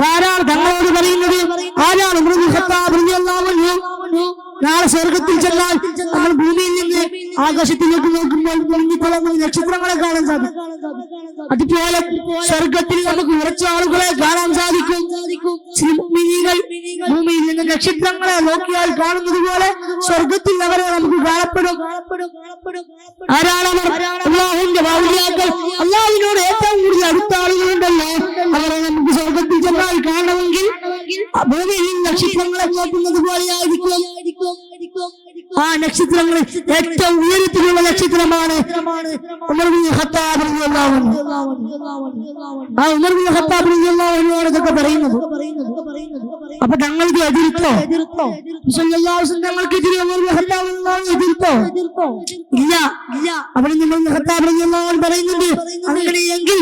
ധാരാളം തങ്ങളോട് പറയുന്നത് ആരാണ് നാളെ സ്വർഗത്തിൽ ചെന്നാൽ നമ്മൾ ഭൂമിയിൽ നിന്ന് ആകാശത്തിലേക്ക് നോക്കുമ്പോൾ മുങ്ങിത്തിളങ്ങുന്ന നക്ഷത്രങ്ങളെ കാണാൻ സാധിക്കും. അതുപോലെ സ്വർഗത്തിൽ നമുക്ക് ഉറച്ച ആളുകളെ കാണാൻ സാധിക്കും. മുഅ്മിനീങ്ങൾ ഭൂമിയിൽ നിന്ന് നക്ഷത്രങ്ങളെ നോക്കിയാൽ കാണുന്നത് പോലെ സ്വർഗത്തിൽ അവരെ നമുക്ക് കാണപ്പെടും. ആരാണ് സ്വർഗത്തിൽ ചെന്നാൽ കാണണമെങ്കിൽ ഭൂമിയിൽ നക്ഷത്രങ്ങളെ നോക്കുന്നത് പോലെ ആയിരിക്കും ആ നക്ഷത്രങ്ങൾ ഏറ്റവും ഉയരത്തിലുള്ള നക്ഷത്രമാണ്. ആ ഉമർ ബിൻ ഖത്താബ് റളിയല്ലാഹു അൻഹുവാണ് ഇതൊക്കെ പറയുന്നത്. അപ്പൊ തങ്ങൾക്ക് എതിർത്തോ? തങ്ങൾക്ക് എതിരെ എതിർത്തോ? ഇല്ല. ഇല്ല അവിടെ നിങ്ങൾ ഖത്താബ് പറയുന്നുണ്ട് അങ്ങനെയെങ്കിൽ